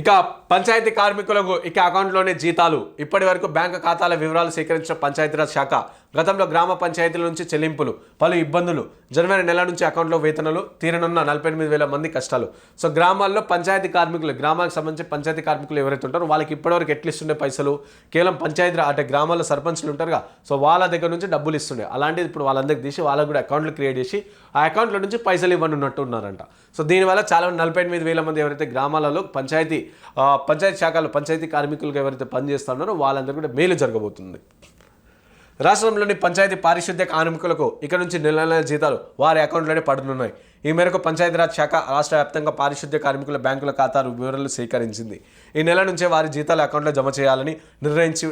ఇక పంచాయతీ కార్మికులకు ఇక అకౌంట్లోనే జీతాలు. ఇప్పటి వరకు బ్యాంకు ఖాతాల వివరాలు సేకరించిన పంచాయతీరాజ్ శాఖ గతంలో గ్రామ పంచాయతీల నుంచి చెల్లింపులు పలు ఇబ్బందులు జనవరి నెల నుంచి అకౌంట్లో వేతనాలు తీరనున్న నలభై ఎనిమిది వేల మంది కష్టాలు. సో గ్రామాల్లో పంచాయతీ కార్మికులు గ్రామానికి సంబంధించి పంచాయతీ కార్మికులు ఎవరైతే ఉంటారో వాళ్ళకి ఇప్పటివరకు ఎట్లు ఇస్తుండే పైసలు? కేవలం పంచాయతీ అంటే గ్రామాల్లో సర్పంచ్లు ఉంటారుగా సో వాళ్ళ దగ్గర నుంచి డబ్బులు ఇస్తుండే. అలాంటిది ఇప్పుడు వాళ్ళందరికి తీసి వాళ్ళకు కూడా అకౌంట్లు క్రియేట్ చేసి ఆ అకౌంట్లో నుంచి పైసలు ఇవ్వనున్నట్టు ఉన్నారంట. సో దీనివల్ల చాలా నలభై ఎనిమిది వేల మంది ఎవరైతే గ్రామాలలో పంచాయతీ పంచాయతీ శాఖలు పంచాయతీ కార్మికులుగా ఎవరైతే పనిచేస్తున్నారో వాళ్ళందరూ కూడా మేలు జరగబోతుంది. రాష్ట్రంలోని పంచాయతీ పారిశుద్ధ్య కార్మికులకు ఇక్కడ నుంచి నెల నెల జీతాలు వారి అకౌంట్లోనే పడనున్నాయి ఈ మేరకు పంచాయతీరాజ్ శాఖ రాష్ట్ర వ్యాప్తంగా పారిశుద్ధ్య కార్మికుల బ్యాంకుల ఖాతా వివరాలు సేకరించింది. ఈ నెల నుంచే వారి జీతాలు అకౌంట్లో జమ చేయాలని నిర్ణయించి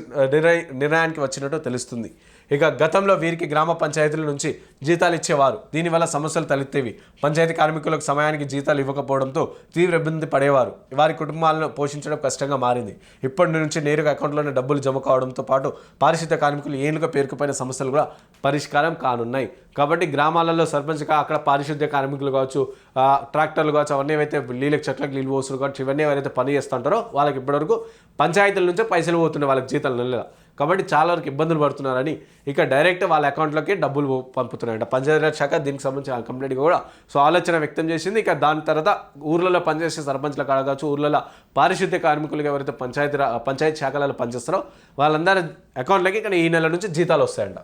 నిర్ణయానికి వచ్చినట్టు తెలుస్తుంది. ఇక గతంలో వీరికి గ్రామ పంచాయతీల నుంచి జీతాలు ఇచ్చేవారు. దీనివల్ల సమస్యలు తలెత్తేవి. పంచాయతీ కార్మికులకు సమయానికి జీతాలు ఇవ్వకపోవడంతో తీవ్ర ఇబ్బంది పడేవారు. వారి కుటుంబాలను పోషించడం కష్టంగా మారింది. ఇప్పటి నుంచి నేరుగా అకౌంట్లోనే డబ్బులు జమ కావడంతో పాటు పారిశుద్ధ్య కార్మికులు ఏనుగా పేరుకుపోయిన సమస్యలు కూడా పరిష్కారం కానున్నాయి. కాబట్టి గ్రామాలలో సర్పంచ్గా అక్కడ పారిశుద్ధ్య కార్మికులు కావచ్చు ట్రాక్టర్లు కావచ్చు అవన్నీ ఏవైతే నీళ్ళకి చెట్లకు నీళ్ళు పోసులు కావచ్చు ఇవన్నీ ఎవరైతే పని చేస్తుంటారో వాళ్ళకి ఇప్పటివరకు పంచాయతీల నుంచే పైసలు పోతున్నాయి వాళ్ళకి జీతాలు నెల కాబట్టి చాలా వరకు ఇబ్బందులు పడుతున్నారని ఇక డైరెక్ట్ వాళ్ళ అకౌంట్లోకి డబ్బులు పంపుతున్నారంట. పంచాయతీరాజ్ శాఖ దీనికి సంబంధించిన కంప్లైంట్ కూడా సో ఆలోచన వ్యక్తం చేసింది. ఇక దాని తర్వాత ఊర్లలో పనిచేసే సర్పంచ్లు కాడ కావచ్చు ఊర్లలో పారిశుద్ధ్య కార్మికులుగా ఎవరైతే పంచాయతీ పంచాయతీ శాఖలలో పనిచేస్తారో వాళ్ళందరి అకౌంట్లకి ఇక్కడ ఈ నెల నుంచి జీతాలు వస్తాయంట.